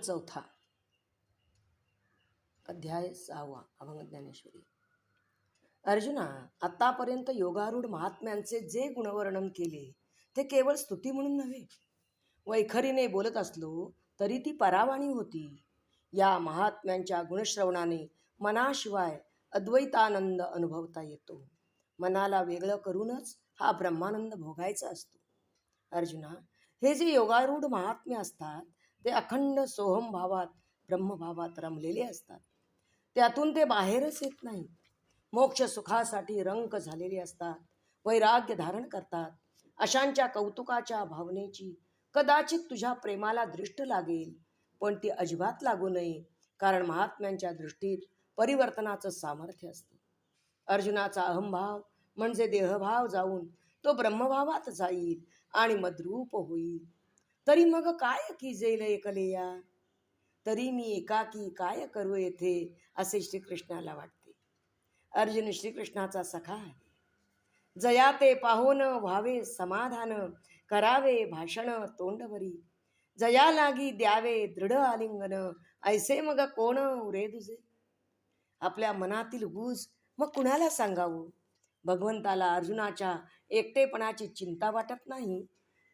चौथा. अध्याय सहावा अभंग ज्ञानेश्वरी. अर्जुना आतापर्यंत योगारूढ महात्म्यांचे जे गुणवर्णन केले ते केवळ स्तुती म्हणून नव्हे. वैखरीने बोलत असलो तरी ती परावाणी होती. या महात्म्यांच्या गुणश्रवणाने मनाशिवाय अद्वैतानंद अनुभवता येतो. मनाला वेगळं करूनच हा ब्रह्मानंद भोगायचा असतो. अर्जुना हे जे योगारूढ महात्म्य असतात ते अखंड सोहम भावात ब्रह्मभावात रमलेले असतात. त्यातून ते बाहेरच येत नाही. मोक्ष सुखासाठी रंक झालेले असतात वैराग्य धारण करतात. अशांच्या कौतुकाच्या भावनेची कदाचित तुझ्या प्रेमाला दृष्ट लागेल पण ती अजिबात लागू नये कारण महात्म्यांच्या दृष्टीत परिवर्तनाचं सामर्थ्य असतं. अर्जुनाचा अहंभाव म्हणजे देहभाव जाऊन तो ब्रह्मभावात जाईल आणि मद्रूप होईल. तरी मग काय की जेल एकलेया तरी मी एकाकी काय करू येथे असे श्रीकृष्णाला वाटते. अर्जुन श्रीकृष्णाचा सखा आहे. जया ते पाहून व्हावे समाधान करावे भाषण तोंडवरी जया लागी द्यावे दृढ आलिंगन ऐसे मग कोण उरे तुझे आपल्या मनातील गुज मग कुणाला सांगावं? भगवंताला अर्जुनाच्या एकटेपणाची चिंता वाटत नाही.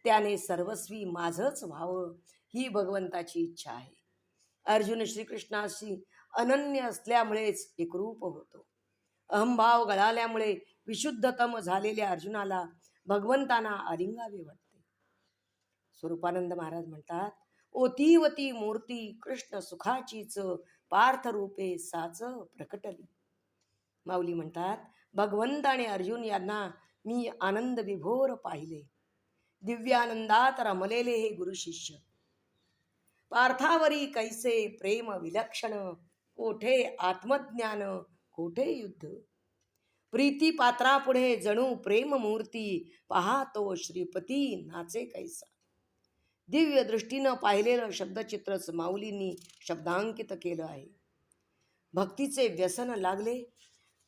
त्याने सर्वस्वी माझंच व्हावं ही भगवंताची इच्छा आहे. अर्जुन श्रीकृष्णाशी अनन्य असल्यामुळेच एकरूप होतो. अहंभाव गळाल्यामुळे विशुद्धतम झालेल्या अर्जुनाला भगवंतांना आलिंगावे वाटते. स्वरूपानंद महाराज म्हणतात ओतीवती मूर्ती कृष्ण सुखाचीच पार्थ रूपे साच प्रकटली. माऊली म्हणतात भगवंत आणि अर्जुन यांना मी आनंद विभोर पाहिले. दिव्यानंदात रमलेले हे गुरु शिष्य. पार्थावरी कैसे प्रेम विलक्षण कोठे आत्मज्ञान कोठे युद्ध? प्रीती पात्रापुढे जणू प्रेम मूर्ती पाहतो श्रीपती नाचे कैसा? दिव्य दृष्टीनं पाहिलेलं शब्दचित्रच माऊलींनी शब्दांकित केलं आहे. भक्तीचे व्यसन लागले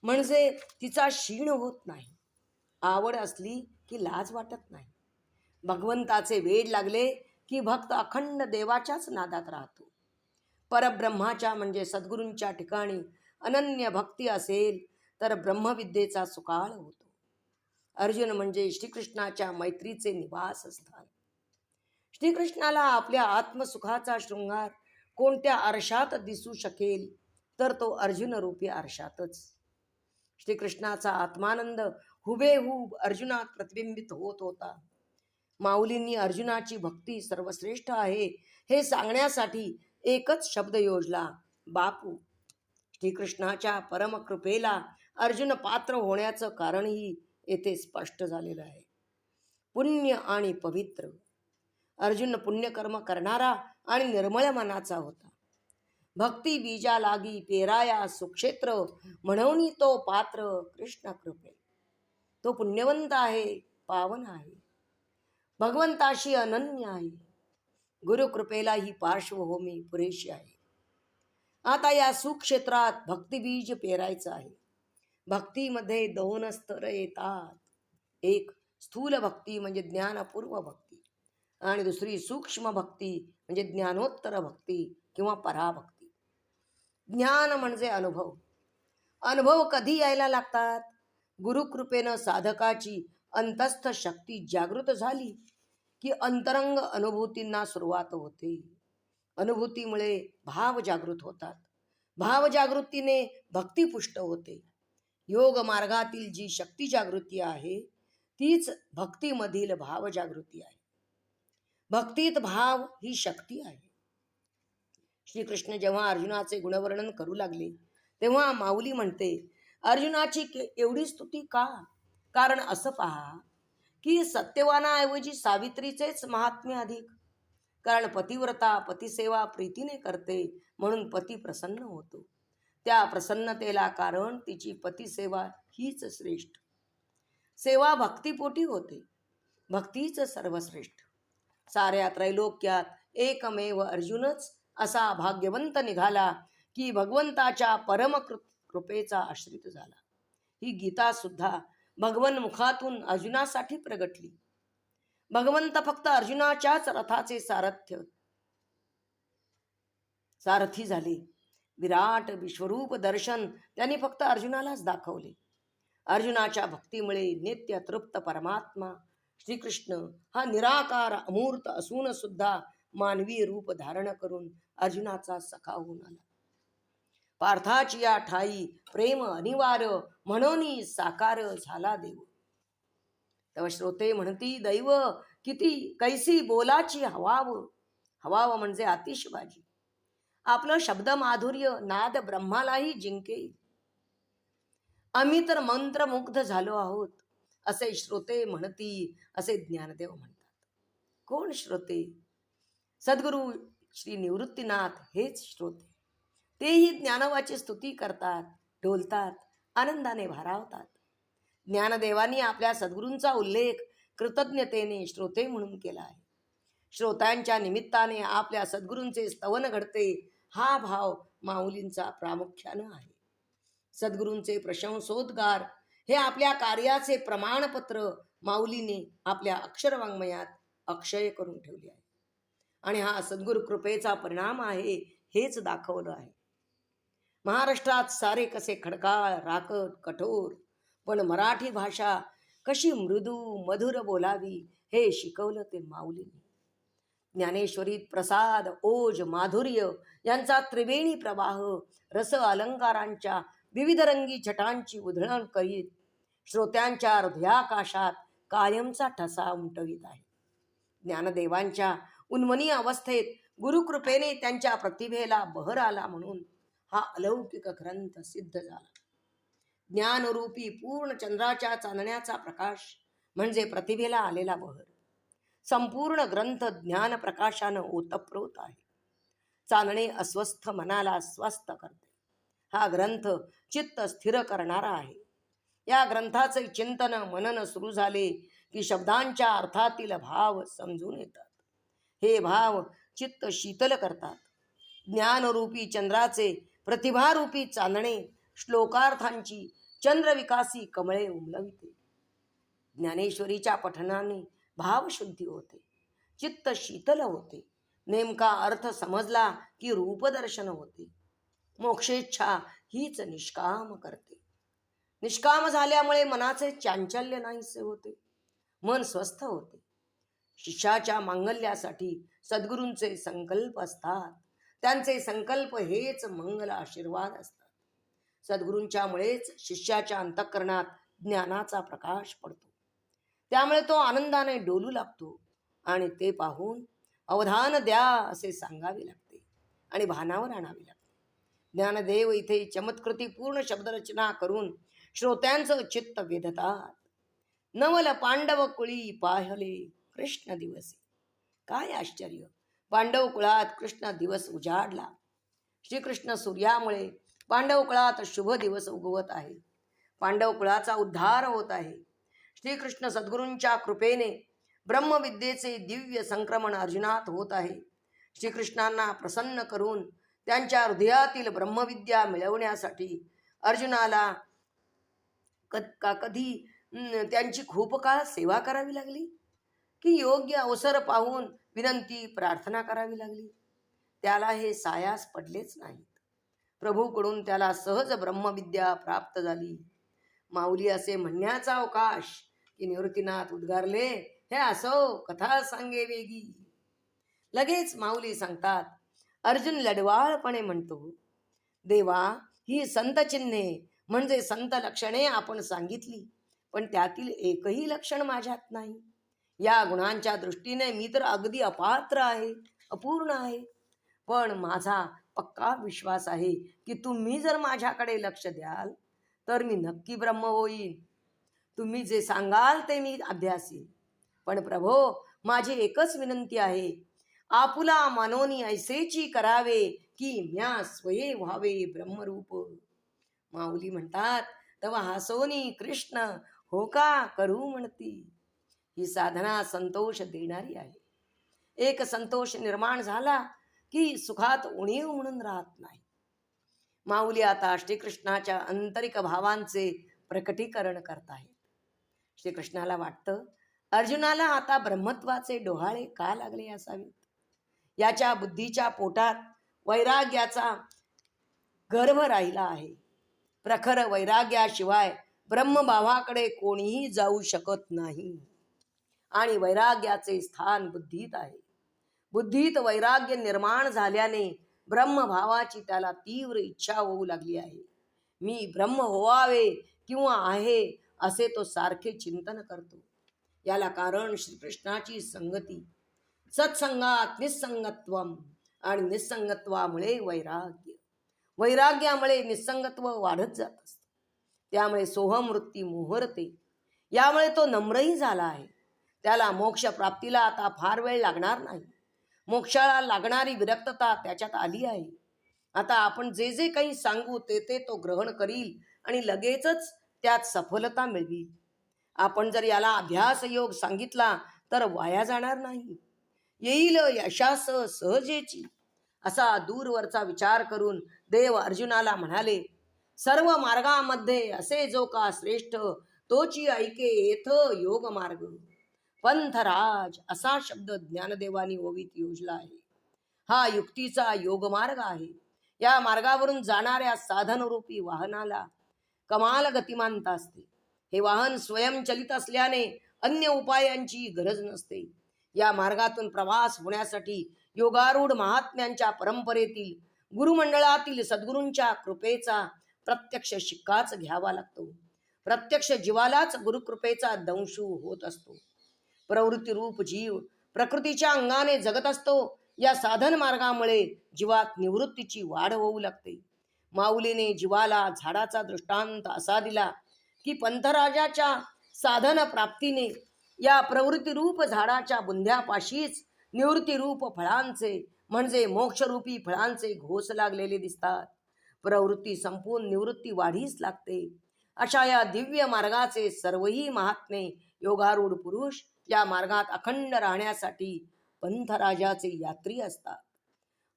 म्हणजे तिचा क्षीण होत नाही. आवड असली की लाज वाटत नाही. भगवंताचे वेड लागले की भक्त अखंड देवाच्याच नादात राहतो. परब्रह्माच्या म्हणजे सद्गुरूंच्या ठिकाणी अनन्य भक्ती असेल तर ब्रह्मविद्येचा सुकाळ होतो. अर्जुन म्हणजे श्रीकृष्णाच्या मैत्रीचे निवासस्थान श्रीकृष्णाला आपल्या आत्मसुखाचा शृंगार कोणत्या आरशात दिसू शकेल तर तो अर्जुन रूपी आरशातच. श्रीकृष्णाचा आत्मानंद हुबेहूब अर्जुनात प्रतिबिंबित होत होता. माऊलींनी अर्जुनाची भक्ती सर्वश्रेष्ठ आहे हे सांगण्यासाठी एकच शब्द योजला बापू. श्रीकृष्णाच्या परमकृपेला अर्जुन पात्र होण्याचं कारणही येथे स्पष्ट झालेलं आहे. पुण्य आणि पवित्र. अर्जुन पुण्यकर्म करणारा आणि निर्मळ मनाचा होता. भक्ती बीजा लागी पेराया सुक्षेत्र म्हणून तो पात्र कृष्ण कृपे. तो पुण्यवंत आहे पावन आहे. भगवंताशी अनन्य आहे. गुरुकृपेला ही पार्श्वभूमी पुरेशी आहे. आता या सुक्षेत्रात भक्तिबीज पेरायचं आहे. भक्तीमध्ये दोन स्तर येतात. एक स्थूल भक्ती म्हणजे ज्ञानपूर्व भक्ती आणि दुसरी सूक्ष्म भक्ती म्हणजे ज्ञानोत्तर भक्ती किंवा पराभक्ती. ज्ञान म्हणजे अनुभव. अनुभव कधी यायला लागतात? गुरुकृपेनं साधकाची अंतस्थ शक्ती जागृत झाली. की अंतरंग अनुभूतींना सुरुवात होते. अनुभूतीमुळे भाव जागृत होतात. भाव जागृतीने भक्ती पुष्ट होते. योग मार्गातील जी शक्ती जागृती आहे तीच भक्तीमधील भाव जागृती आहे. भक्तीत भाव ही शक्ती आहे. श्रीकृष्ण जेव्हा अर्जुनाचे गुणवर्णन करू लागले तेव्हा माऊली म्हणते अर्जुनाची एवढी स्तुती का? कारण असं पहा की सत्यवानाऐवजी सावित्रीचेच महात्म्य अधिक. कारण पतिव्रता पतिसेवा प्रीतीने करते म्हणून पती प्रसन्न होतो. त्या प्रसन्नतेला कारण तिची पतिसेवा हीच श्रेष्ठ. सेवा भक्तीपोटी होते. भक्तीच सर्वश्रेष्ठ. साऱ्या त्रैलोक्यात एकमेव अर्जुनच असा भाग्यवंत निघाला की भगवंताच्या परम कृ- कृपेचा आश्रित झाला. ही गीता सुद्धा भगवन मुखातून अर्जुनासाठी प्रगटली. भगवंत फक्त अर्जुनाच्याच रथाचे सारथ्य. सारथी झाले. विराट विश्वरूप दर्शन त्यांनी फक्त अर्जुनालाच दाखवले. अर्जुनाच्या भक्तीमुळे नित्य तृप्त परमात्मा श्रीकृष्ण हा निराकार अमूर्त असून सुद्धा मानवी रूप धारण करून अर्जुनाचा सखा होऊन आला. पार्थाची या ठाई प्रेम अनिवार्य म्हणून साकार झाला देव. तेव्हा श्रोते म्हणती दैव किती कैसी बोलाची हवाव. हवाव म्हणजे आतिषबाजी आपलं शब्द माधुर्य नाद ब्रह्मालाही जिंकेल. आम्ही तर मंत्रमुग्ध झालो आहोत असे श्रोते म्हणती असे ज्ञानदेव म्हणतात. कोण श्रोते? सद्गुरु श्री निवृत्तीनाथ हेच श्रोते. तेही ज्ञानवाची स्तुती करतात ढोलतात आनंदाने भारावतात. ज्ञानदेवानी आपल्या सद्गुरूंचा उल्लेख कृतज्ञतेने श्रोते म्हणून केला आहे. श्रोत्यांच्या निमित्ताने आपल्या सद्गुरूंचे स्तवन घडते हा भाव माऊलींचा प्रामुख्यानं आहे. सद्गुरूंचे प्रशंसोद्गार हे आपल्या कार्याचे प्रमाणपत्र माऊलीने आपल्या अक्षरवाङ्मयात अक्षय करून ठेवले आहे. आणि हा सद्गुरु कृपेचा परिणाम आहे हेच दाखवलं आहे. महाराष्ट्रात सारे कसे खडकाळ राकट कठोर. पण मराठी भाषा कशी मृदू मधुर बोलावी हे शिकवलं ते माऊलींनी. ज्ञानेश्वरीत प्रसाद ओज माधुर्य यांचा त्रिवेणी प्रवाह रस अलंकारांच्या विविध रंगी छटांची उधळण करीत श्रोत्यांच्या हृदयाकाशात कायमचा ठसा उमटवित आहे. ज्ञानदेवांच्या उन्मनी अवस्थेत गुरुकृपेने त्यांच्या प्रतिभेला बहर आला म्हणून हा अलौकिक ग्रंथ सिद्ध झाला. ज्ञानरूपी पूर्ण चंद्राच्या चांदण्याचा प्रकाश म्हणजे प्रतिभेला आलेला बहर. संपूर्ण ग्रंथ ज्ञान प्रकाशानं ओतप्रोत आहे. चांदणे अस्वस्थ मनाला स्वस्थ करते. हा ग्रंथ चित्त स्थिर करणारा आहे. या ग्रंथाचे चिंतन मनन सुरू झाले की शब्दांच्या अर्थातील भाव समजून येतात. हे भाव चित्त शीतल करतात. ज्ञानरूपी चंद्राचे प्रतिभारूपी चांदणे श्लोकार्थांची चंद्रविकासी कमळे उमलविते ज्ञानेश्वरीच्या पठनाने भावशुद्धी होते. चित्त शीतल होते. नेमका अर्थ समजला की रूपदर्शन होते. मोक्षेच्छा हीच निष्काम करते. निष्काम झाल्यामुळे मनाचे चांचल्य नाहीसे होते. मन स्वस्थ होते. शिष्याच्या मांगल्यासाठी सद्गुरूंचे संकल्प असतात. त्यांचे संकल्प हेच मंगल आशीर्वाद असतात. सद्गुरूंच्यामुळेच शिष्याच्या अंतःकरणात ज्ञानाचा प्रकाश पडतो. त्यामुळे तो आनंदाने डोलू लागतो आणि ते पाहून अवधान द्या असे सांगावे लागते आणि भानावर आणावे लागते. ज्ञानदेव इथे चमत्कृती पूर्ण शब्दरचना करून श्रोत्यांचं चित्त वेधतात. नवल पांडव कुळी पाहले कृष्ण दिवसी. काय आश्चर्य! पांडव कुळात कृष्ण दिवस उजाडला. श्रीकृष्ण सूर्यामुळे पांडव कुळात शुभ दिवस उगवत आहे. पांडव कुळाचा उद्धार होत आहे. श्रीकृष्ण सद्गुरूंच्या कृपेने ब्रह्मविद्येचे दिव्य संक्रमण अर्जुनात होत आहे. श्रीकृष्णांना प्रसन्न करून त्यांच्या हृदयातील ब्रह्मविद्या मिळवण्यासाठी अर्जुनाला क का कधी त्यांची खूप काळ सेवा करावी लागली? की योग्य अवसर पाहून विनंती प्रार्थना करावी लागली. त्याला हे सायास पडलेच नाहीत. प्रभूकडून त्याला सहज ब्रह्मविद्या प्राप्त झाली. माऊली असे म्हणण्याचा अवकाश की निवृत्तीनाथ उद्गारले हे असो कथा सांगे वेगी. लगेच माऊली सांगतात अर्जुन लढवाळपणे म्हणतो देवा ही संत चिन्हे म्हणजे संत लक्षणे आपण सांगितली पण त्यातील एकही लक्षण माझ्यात नाही. या गुणांच्या दृष्टीने मी तर अगदी अपात्र आहे अपूर्ण आहे. पण माझा पक्का विश्वास आहे की तुम्ही जर माझ्याकडे लक्ष द्याल तर मी नक्की ब्रह्म होईन. तुम्ही जे सांगाल ते मी अभ्यासीन. पण प्रभो माझी एकच विनंती आहे. आपुला मनोनी ऐसेची करावे की म्या स्वये व्हावे ब्रह्मरूप. माऊली म्हणतात तव हसोनी कृष्ण हो का करू म्हणती? ही साधना संतोष देणारी आहे. एक संतोष निर्माण झाला की सुखात उणीव म्हणून राहत नाही. माऊली आता श्रीकृष्णाच्या आंतरिक भावांचे प्रकटीकरण करत आहेत श्रीकृष्णाला वाटतं अर्जुनाला आता ब्रह्मत्वाचे डोहाळे का लागले असावेत याच्या बुद्धीच्या पोटात वैराग्याचा गर्भ राहिला आहे. प्रखर वैराग्याशिवाय ब्रह्मभावाकडे कोणीही जाऊ शकत नाही. आणि वैराग्याचे स्थान बुद्धीत आहे. बुद्धीत वैराग्य निर्माण झाल्याने ब्रह्मभावाची त्याला तीव्र इच्छा होऊ लागली आहे. मी ब्रह्म होवावे किंवा आहे असे तो सारखे चिंतन करतो. याला कारण श्रीकृष्णाची संगती. सत्संगात निसंगत्व आणि निसंगत्वामुळे वैराग्य. वैराग्यामुळे निसंगत्व वाढत जात असतं. त्यामुळे सोहमवृत्ती मोहरते. यामुळे तो नम्रही झाला आहे. त्याला मोक्ष प्राप्तीला आता फार वेळ लागणार नाही. मोक्षाला लागणारी विरक्तता त्याच्यात आली आहे. आता आपण जे जे काही सांगू ते ते तो ग्रहण करील आणि लगेचच त्यात सफलता मिळवी. आपण जर याला अभ्यास योग सांगितला तर वाया जाणार नाही. येईल यशास सहजेची. असा दूरवरचा विचार करून देव अर्जुनाला म्हणाले सर्व मार्गामध्ये असे जो का श्रेष्ठ तोची ऐके येथ योग मार्ग पंथराज असा शब्द ज्ञानदेवानी ओवीत योजला आहे. हा युक्तीचा योग मार्ग आहे. या मार्गावरून जाणाऱ्या साधनरूपी वाहनाला कमाल गतिमानता असते. हे वाहन स्वयंचलित असल्याने अन्य उपायांची गरज नसते. या मार्गातून प्रवास होण्यासाठी योगारूढ महात्म्यांच्या परंपरेतील गुरुमंडळातील सद्गुरूंच्या कृपेचा प्रत्यक्ष शिक्काच घ्यावा लागतो. प्रत्यक्ष जीवालाच गुरुकृपेचा दंशू होत असतो. प्रवृत्ती रूप जीव प्रकृतीच्या अंगाने जगत असतो. या साधन मार्गामुळे जीवात निवृत्तीची वाढ होऊ लागते. माऊलीने जीवाला झाडाचा दृष्टांत असा दिला की पंथराजाच्या साधन प्राप्तीने या प्रवृत्तीरूप झाडाच्या बुंध्यापाशीच निवृत्तीरूप फळांचे म्हणजे मोक्षरूपी फळांचे घोस लागलेले दिसतात. प्रवृत्ती संपून निवृत्ती वाढीच लागते. अशा या दिव्य मार्गाचे सर्वही महात्मे योगारूढ पुरुष या मार्गात अखंड राहण्यासाठी पंथराजाचे यात्री असतात.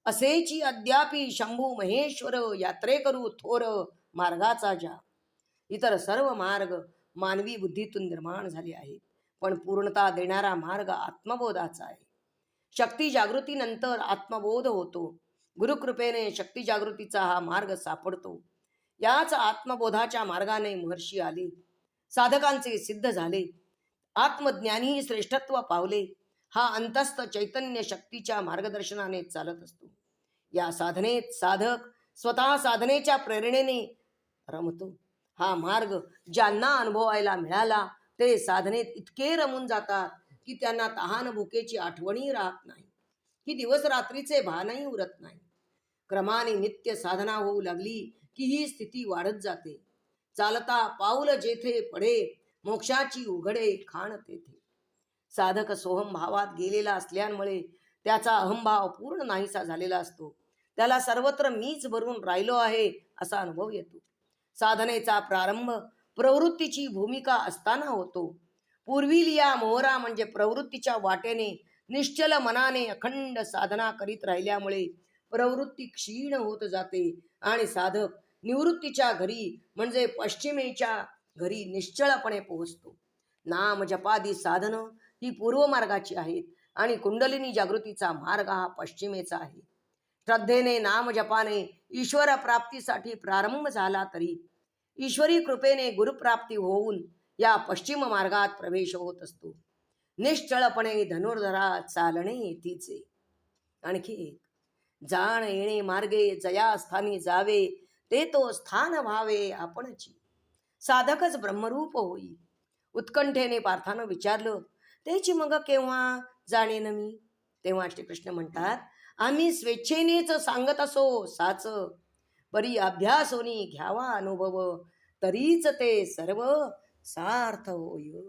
असेची अद्यापी शंभू महेश्वर यात्रेकरू थोर मार्गाचा जा इतर सर्व मार्ग मानवी बुद्धीतून निर्माण झाले आहेत पण पूर्णता देणारा मार्ग आत्मबोधाचा आहे. शक्ती जागृतीनंतर आत्मबोध होतो. गुरुकृपेने शक्ती जागृतीचा हा मार्ग सापडतो. याच आत्मबोधाच्या मार्गाने महर्षी आले. साधकांचे सिद्ध झाले. आत्मज्ञानी श्रेष्ठत्व पावले. हा अंतस्थ चैतन्य शक्तीच्या मार्गदर्शनाने चालत असतो. या साधनेत साधक स्वतः साधनेच्या प्रेरणेने रमतो. हा मार्ग ज्यांना अनुभवायला मिळाला ते साधनेत इतके रमून जातात की त्यांना तहान भुकेची आठवणही राहत नाही. ही दिवस रात्रीचे भानही उरत नाही. क्रमाने नित्य साधना होऊ लागली की ही स्थिती वाढत जाते. चालता पाऊल जेथे पडे मोक्षाची उघडे खाण तेथे. साधक सोहम भावात गेलेला असल्यामुळे त्याचा अहंभाव पूर्ण नाहीसा झालेला असतो. त्याला सर्वत्र मीच भरून राहिलो आहे असा अनुभव येतो. साधनेचा प्रारंभ प्रवृत्तीची भूमिका असताना होतो. पूर्वी या मोहरा म्हणजे प्रवृत्तीच्या वाटेने निश्चल मनाने अखंड साधना करीत राहिल्यामुळे प्रवृत्ती क्षीण होत जाते आणि साधक निवृत्तीच्या घरी म्हणजे पश्चिमेच्या घरी निश्चळपणे पोहोचतो. नाम जपादी साधनं ही पूर्व मार्गाची आहेत आणि कुंडलिनी जागृतीचा मार्ग हा पश्चिमेचा आहे. श्रद्धेने नाम जपाने ईश्वर प्राप्तीसाठी प्रारंभ झाला तरी ईश्वरी कृपेने गुरुप्राप्ती होऊन या पश्चिम मार्गात प्रवेश होत असतो. निश्चळपणे धनुर्धरा चालणे तिचे. आणखी एक जाण येणे मार्गे जया स्थानी जावे ते तो स्थान व्हावे आपणची. साधकच ब्रह्मरूप होई उत्कंठेने पार्थानं विचारलं त्याची मग केव्हा जाणेन मी? तेव्हा श्रीकृष्ण म्हणतात आम्ही स्वेच्छेनेच सांगत असो साच. परी अभ्यासोनी घ्यावा अनुभव तरीच ते सर्व सार्थ होय